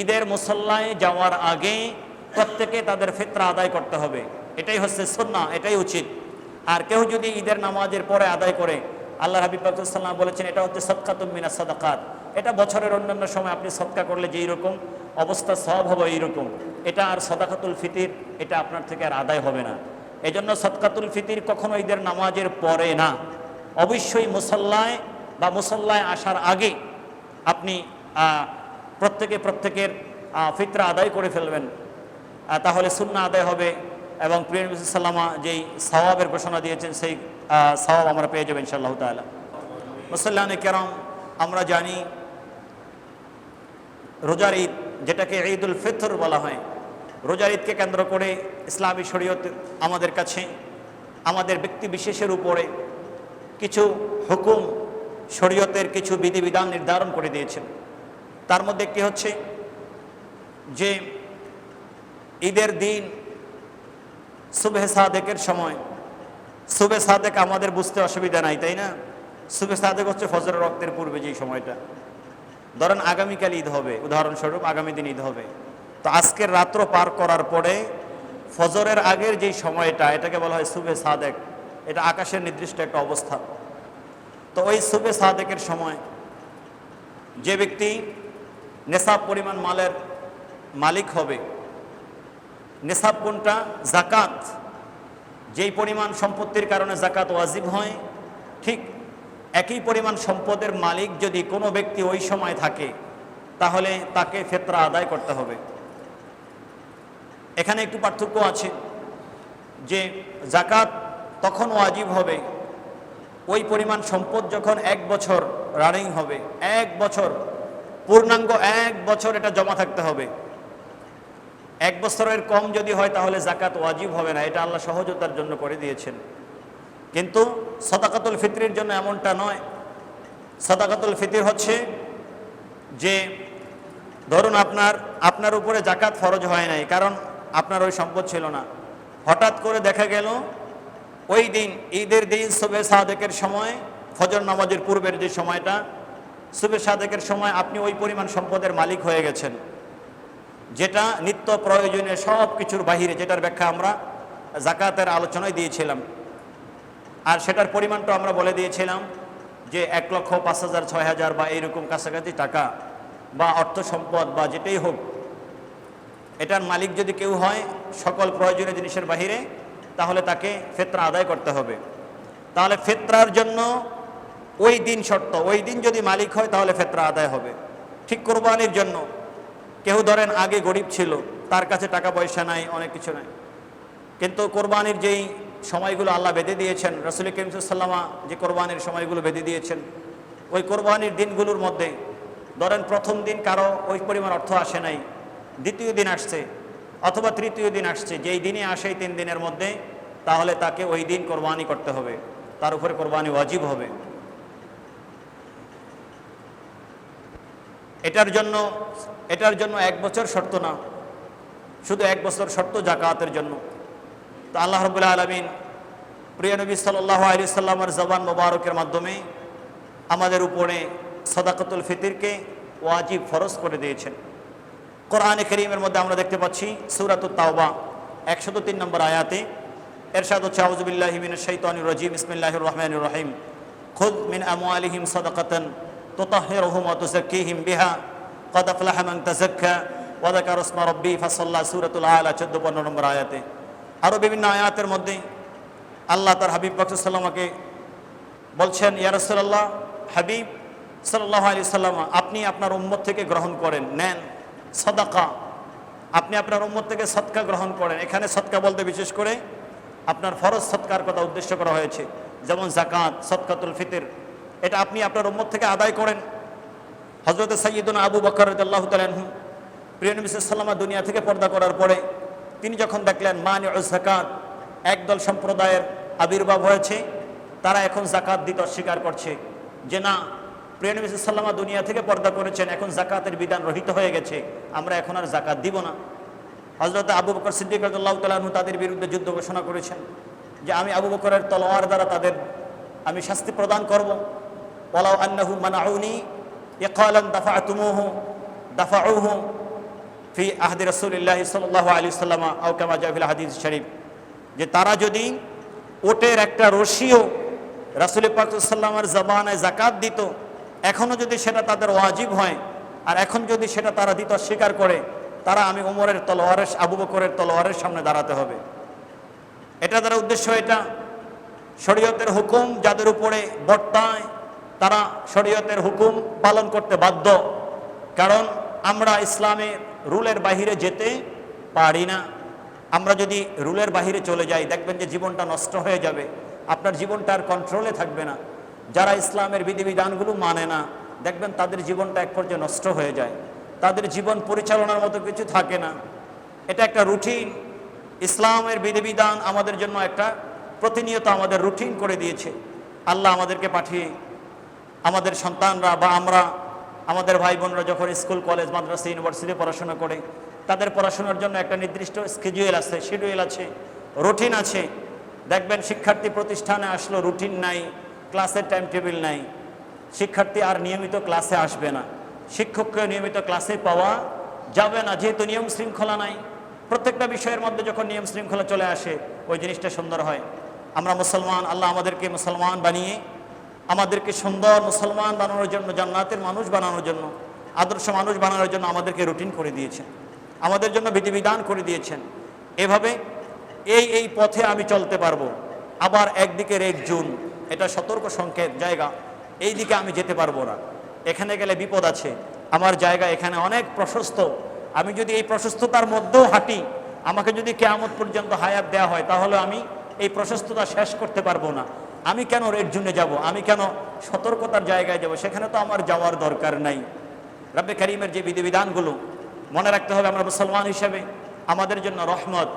ঈদের মুসল্লায় যাওয়ার আগে প্রত্যেকে তাদের ফিতরা আদায় করতে হবে। এটাই হচ্ছে সন্না এটাই উচিত। আর কেউ যদি ঈদের নামাজের পরে আদায় করে, আল্লাহ হাবিব সাল্লাম বলেছেন, এটা হচ্ছে সৎকাতুম মিনা সদাকাত। এটা বছরের অন্যান্য সময় আপনি সৎকা করলে যেই রকম, অবস্থা সব হবে এইরকম এটা আর সদাকাতুল ফিতির, এটা আপনার থেকে আর আদায় হবে না। এই জন্য সৎকাতুল ফিতির কখনো ঈদের নামাজের পরে না। অবশ্যই মুসল্লায় বা মুসল্লায় আসার আগে আপনি প্রত্যেকে প্রত্যেকের ফিতরা আদায় করে ফেলবেন। তাহলে সুন্না আদায় হবে এবং প্রিয় সাল্লামা যেই সওয়াবের ঘোষণা দিয়েছেন সেই সওয়াব আমরা পেয়ে যাবেন ইনশাআল্লাহ তাআলা। মুসল্লানে কেরম, আমরা জানি রোজার ঈদ, যেটাকে ঈদুল ফিতর বলা হয়, রোজার ঈদকে কেন্দ্র করে ইসলামী শরীয়ত আমাদের কাছে, আমাদের ব্যক্তি বিশেষের উপরে কিছু হুকুম শরীয়তের কিছু বিধিবিধান নির্ধারণ করে দিয়েছেন। তার মধ্যে একটি হচ্ছে যে ঈদের দিন সুবেহ সাদেকের সময়। সুবে সাদেক আমাদের বুঝতে অসুবিধা নাই, তাই না? সুবে সাদেক হচ্ছে ফজর রক্তের পূর্বে যেই সময়টা। ধরেন আগামীকাল ঈদ হবে, উদাহরণস্বরূপ আগামী দিন ঈদ হবে। তো আজকের রাত্র পার করার পরে ফজরের আগের যেই সময়টা, এটাকে বলা হয় সুবে সাদেক। এটা আকাশের নির্দিষ্ট একটা অবস্থা। তো ওই সুবে সাদেকের সময় যে ব্যক্তি নেশাব পরিমাণ মালের মালিক হবে। নেশাব কোনটা? জাকাত। যেই পরিমাণ সম্পত্তির কারণে জাকাত ওয়াজিব হয়, ঠিক একই পরিমাণ সম্পদের মালিক যদি কোনো ব্যক্তি ওই সময় থাকে, তাহলে তাকে ফেতরা আদায় করতে হবে। এখানে একটু পার্থক্য আছে যে জাকাত তখন ওয়াজিব হবে, ওই পরিমাণ সম্পদ যখন এক বছর রানিং হবে, এক বছর পূর্ণাঙ্গ এক বছর এটা জমা থাকতে হবে। এক বছরের কম যদি হয় তাহলে জাকাত ওয়াজিব হবে না, এটা আল্লাহ সহজতার জন্য করে দিয়েছেন। কিন্তু সদাকাতুল ফিতরির জন্য এমনটা নয়। সদাকাতুল ফিতির হচ্ছে যে, ধরুন আপনার আপনার উপরে জাকাত ফরজ হয় নাই, কারণ আপনার ওই সম্পদ ছিল না। হঠাৎ করে দেখা গেল, ওই দিন, ঈদের দিন সুবে সাদেকের সময়, ফজর নামাজের পূর্বের যে সময়টা সুবে সাদেকের সময় আপনি ওই পরিমাণ সম্পদের মালিক হয়ে গেছেন। যেটা নিত্য প্রয়োজনীয় সব কিছুর বাহিরে, যেটার ব্যাখ্যা আমরা জাকাতের আলোচনায় দিয়েছিলাম। আর সেটার পরিমাণটা আমরা বলে দিয়েছিলাম যে এক লক্ষ পাঁচ হাজার ছয় হাজার বা এইরকম কাছাকাছি টাকা বা অর্থ সম্পদ বা যেটাই হোক, এটার মালিক যদি কেউ হয় সকল প্রয়োজনীয় জিনিসের বাহিরে, তাহলে তাকে ফেতরা আদায় করতে হবে। তাহলে ফেতরার জন্য ওই দিন শর্ত, ওই দিন যদি মালিক হয় তাহলে ফেতরা আদায় হবে। ঠিক কোরবানির জন্য। কেউ ধরেন আগে গরিব ছিল, তার কাছে টাকা পয়সা নাই, অনেক কিছু নাই। কিন্তু কোরবানির যেই সময়গুলো আল্লাহ বেঁধে দিয়েছেন, রসুল করিমসাল্লামা যে কোরবানির সময়গুলো বেঁধে দিয়েছেন, ওই কোরবানির দিনগুলোর মধ্যে ধরেন প্রথম দিন কারও ওই পরিমাণ অর্থ আসে নাই, দ্বিতীয় দিন আসছে অথবা তৃতীয় দিন আসছে, যেই দিনে আসে তিন দিনের মধ্যে, তাহলে তাকে ওই দিন কোরবানি করতে হবে। তার উপরে কোরবানি ওয়াজিব হবে। এটার জন্য এটার জন্য এক বছর শর্ত না। শুধু এক বছর শর্ত জাকাতের জন্য। তো আল্লাহ রবুল্লাহ আলমিন প্রিয় নবী সাল্লাহ আলি সাল্লামের জবান মোবারকের মাধ্যমে আমাদের উপরে সদাকতুল ফিতিরকে ওয়াজিব ফরজ করে দিয়েছেন। কোরআনে করিমের মধ্যে আমরা দেখতে পাচ্ছি সুরাত তাওবা, একশত তিন নম্বর আয়াতে, এরশাদ হচ্ছে আউজুবিল্লাহিমিন শৈতানুর রাজিম ইসমিল্লাহ রহমান রহিম। খুদ মিন আমওয়ালিহিম সাদাকাতান তুতাহহিরুহুম ওয়া তুযাক্কিহিম বিহা قد أفلح من تزكى وذكر اسم ربه فصلى সূরাতুল আলা 14 15 নম্বর আয়াতে আরো বিভিন্ন আয়াতের মধ্যে আল্লাহ তার হাবিব বাকসাল্লামাকে বলছেন ইয়া রাসূলুল্লাহ হাবিব সাল্লাল্লাহু আলাইহি সাল্লাম আপনি আপনার উম্মত থেকে গ্রহণ করেন নেন সদাকা আপনি আপনার উম্মত থেকে সৎকা গ্রহণ করেন এখানে সৎকা বলতে বিশেষ করে আপনার ফরজ সৎকার কথা উদ্দেশ্য করা হয়েছে যেমন জাকাত সৎকাতুল ফিতর এটা আপনি আপনার উম্মত থেকে আদায় করেন। হজরত সৈয়দুন আবু বকর আল্লাহ তালহু প্রিয় নবী সাল্লামা দুনিয়া থেকে পর্দা করার পরে তিনি যখন দেখলেন মান জাকাত একদল সম্প্রদায়ের আবির্ভাব হয়েছে, তারা এখন জাকাত দিতে অস্বীকার করছে। যে না, প্রিয় নবী সাল্লামা দুনিয়া থেকে পর্দা করেছেন, এখন জাকাতের বিধান রহিত হয়ে গেছে, আমরা এখন আর জাকাত দিব না। হজরত আবু বকর সিদ্দিক রাজু তালাহু তাদের বিরুদ্ধে যুদ্ধ ঘোষণা করেছেন যে আমি আবু বকরের তলোয়ার দ্বারা তাদের আমি শাস্তি প্রদান করব। ওলাউ আন্নাহু মানাউনি ইকালান দাফা তুমুহু দাফাউহু ফি আহদি রসুল্লাহ সাল্লাহ আলী সাল্লামা আউকামা জাহিল হাদিস শরীফ যে তারা যদি ওটের একটা রশিও রাসুল পাকুসাল্লামের জবানায় জাকাত দিত এখনও যদি সেটা তাদের ওয়াজিব হয় আর এখন যদি সেটা তারা দিত স্বীকার করে, তারা আমি উমরের তলোয়ারের আবু বকরের তলোয়ারের সামনে দাঁড়াতে হবে। এটা দ্বারা উদ্দেশ্য, এটা শরীয়তের হুকুম যাদের উপরে বর্তায় তারা শরীয়তের হুকুম পালন করতে বাধ্য। কারণ আমরা ইসলামের রুলের বাহিরে যেতে পারি না। আমরা যদি রুলের বাহিরে চলে যাই, দেখবেন যে জীবনটা নষ্ট হয়ে যাবে। আপনার জীবনটা আর কন্ট্রোলে থাকবে না। যারা ইসলামের বিধিবিধানগুলো মানে না, দেখবেন তাদের জীবনটা এক পর্যায়ে নষ্ট হয়ে যায়। তাদের জীবন পরিচালনার মতো কিছু থাকে না। এটা একটা রুটিন ইসলামের বিধিবিধান আমাদের জন্য একটা প্রতিনিয়ত আমাদের রুটিন করে দিয়েছে। আল্লাহ আমাদেরকে পাঠিয়ে আমাদের সন্তানরা বা আমরা, আমাদের ভাই বোনরা যখন স্কুল, কলেজ, মাদ্রাসা ইউনিভার্সিটি পড়াশোনা করে, তাদের পড়াশোনার জন্য একটা নির্দিষ্ট স্কেজুয়েল আছে শিডিউল আছে রুটিন আছে। দেখবেন শিক্ষার্থী প্রতিষ্ঠানে আসলো রুটিন নাই ক্লাসের টাইম টেবিল নাই। শিক্ষার্থী আর নিয়মিত ক্লাসে আসবে না। শিক্ষককে নিয়মিত ক্লাসে পাওয়া যাবে না, যেহেতু নিয়ম শৃঙ্খলা নাই। প্রত্যেকটা বিষয়ের মধ্যে যখন নিয়ম শৃঙ্খলা চলে আসে, ওই জিনিসটা সুন্দর হয়। আমরা মুসলমান, আল্লাহ আমাদেরকে মুসলমান বানিয়ে আমাদেরকে সুন্দর মুসলমান বানানোর জন্য, জান্নাতের মানুষ বানানোর জন্য, আদর্শ মানুষ বানানোর জন্য আমাদেরকে রুটিন করে দিয়েছেন। আমাদের জন্য বিধিবিধান করে দিয়েছেন। এভাবে এই এই পথে আমি চলতে পারব। আবার একদিকের এক জুন এটা সতর্ক সংকেত জায়গা। এই দিকে আমি যেতে পারব না। এখানে গেলে বিপদ আছে। আমার জায়গা এখানে অনেক প্রশস্ত। আমি যদি এই প্রশস্ততার মধ্যেও হাঁটি, আমাকে যদি কেয়ামত পর্যন্ত হায়াত দেওয়া হয়, তাহলে আমি এই প্রশস্ততা শেষ করতে পারব না। আমি কেন রেড জুনে যাব? আমি কেন সতর্কতার জায়গায় যাব? সেখানে তো আমার যাওয়ার দরকার নাই। রাব্বে করিমের যে বিধিবিধানগুলো মনে রাখতে হবে আমরা মুসলমান হিসেবে। আমাদের জন্য রহমত।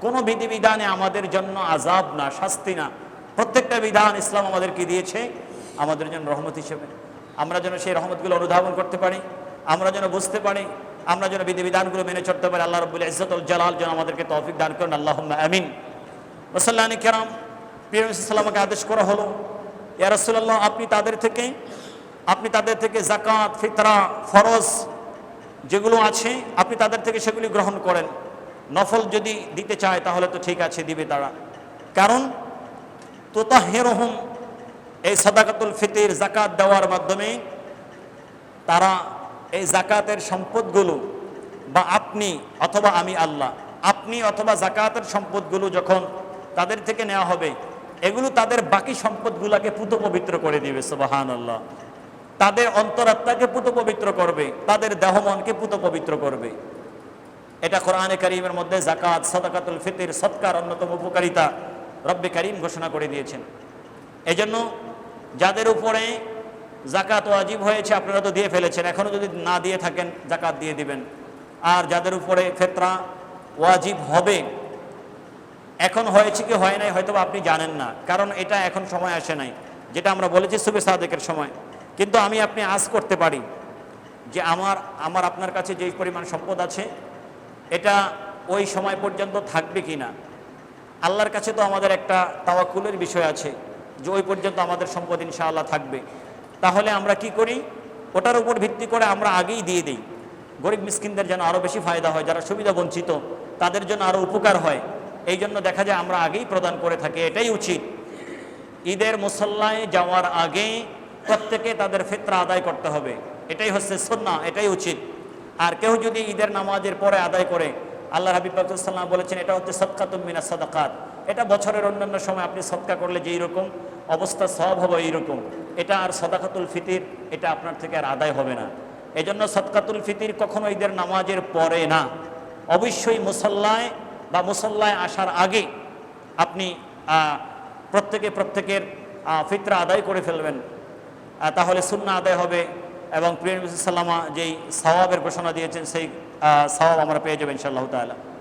কোনো বিধিবিধানে আমাদের জন্য আজাব না, শাস্তি না। প্রত্যেকটা বিধান ইসলাম আমাদেরকে দিয়েছে। আমাদের জন্য রহমত হিসেবে। আমরা যেন সেই রহমতগুলো অনুধাবন করতে পারি, আমরা যেন বুঝতে পারি, আমরা যেন বিধিবিধানগুলো মেনে চলতে পারি। আল্লাহ রবুল্লা ইজ্জতুল জালাল যেন আমাদেরকে তৌফিক দান করেন। আল্লাহ আমিন। মুসল্লানি কেরাম পিরমিসাল্লামকে আদেশ করা হলো, ইয়া রাসূলুল্লাহ, আপনি তাদের থেকে, আপনি তাদের থেকে জাকাত ফিতরা, ফরজ যেগুলো আছে, আপনি তাদের থেকে সেগুলি গ্রহণ করেন। নফল যদি দিতে চায়, তাহলে তো ঠিক আছে, দিবে তারা। কারণ তোতা তোতাহেরহম, এই সাদাকাতুল ফিতির জাকাত দেওয়ার মাধ্যমে তারা এই জাকাতের সম্পদগুলো, বা আপনি অথবা আমি আল্লাহ, আপনি অথবা জাকাতের সম্পদগুলো যখন তাদের থেকে নেওয়া হবে এগুলো তাদের বাকি সম্পদগুলোকে পুত পবিত্র করে দিবে সুবাহান আল্লাহ তাদের অন্তরাত্মাকে পুত পবিত্র করবে, তাদের দেহমনকে পুত পবিত্র করবে। এটা কোরআনে করিমের মধ্যে জাকাত সদাকাতুল ফিতির, সৎকার, অন্যতম উপকারিতা রব্বে করিম ঘোষণা করে দিয়েছেন। এজন্য যাদের উপরে জাকাত ওয়াজিব হয়েছে, আপনারা তো দিয়ে ফেলেছেন এখনও যদি না দিয়ে থাকেন জাকাত দিয়ে দিবেন। আর যাদের উপরে ফেতরা ওয়াজিব হবে এখন হয়েছে কি, হয় নাই হয়তো আপনি জানেন না। কারণ এটা এখন সময় আসে নাই, যেটা আমরা বলেছি সুবে সাদেকের সময়। কিন্তু আমি আপনি আজ করতে পারি যে আমার আমার আপনার কাছে যেই পরিমাণ সম্পদ আছে, এটা ওই সময় পর্যন্ত থাকবে কি না? আল্লাহর কাছে তো আমাদের একটা তাওয়াকুলের বিষয় আছে, যে ওই পর্যন্ত আমাদের সম্পদ ইনশাআল্লাহ থাকবে। তাহলে আমরা কি করি? ওটার উপর ভিত্তি করে আমরা আগেই দিয়ে দিই। গরিব মিসকিনদের যেন আরও বেশি ফায়দা হয়, যারা সুবিধা বঞ্চিত, তাদের জন্য আরও উপকার হয়। এই জন্য দেখা যায় আমরা আগেই প্রদান করে থাকি, এটাই উচিত। ঈদের মুসল্লায় যাওয়ার আগে প্রত্যেকে তাদের ফিতরা আদায় করতে হবে। এটাই হচ্ছে সন্না এটাই উচিত। আর কেউ যদি ঈদের নামাজের পরে আদায় করে, আল্লাহ হাবিব সাল্লাম বলেছেন, এটা হচ্ছে সৎকাতুম মিনা সদাকাত। এটা বছরের অন্যান্য সময় আপনি সৎকা করলে যেই রকম, অবস্থা সব হবে এইরকম এটা আর সদাকাতুল ফিতির, এটা আপনার থেকে আর আদায় হবে না। এজন্য সৎকাতুল ফিতির কখনো ঈদের নামাজের পরে না। অবশ্যই মুসল্লায় বা মুসল্লায় আসার আগে আপনি প্রত্যেকে প্রত্যেকের ফিতরা আদায় করে ফেলবেন। তাহলে সুন্না আদায় হবে এবং প্রিয় সাল্লামা যেই সওয়াবের ঘোষণা দিয়েছেন, সেই সওয়াব আমরা পেয়ে যাব ইনশাআল্লাহ তাআলা।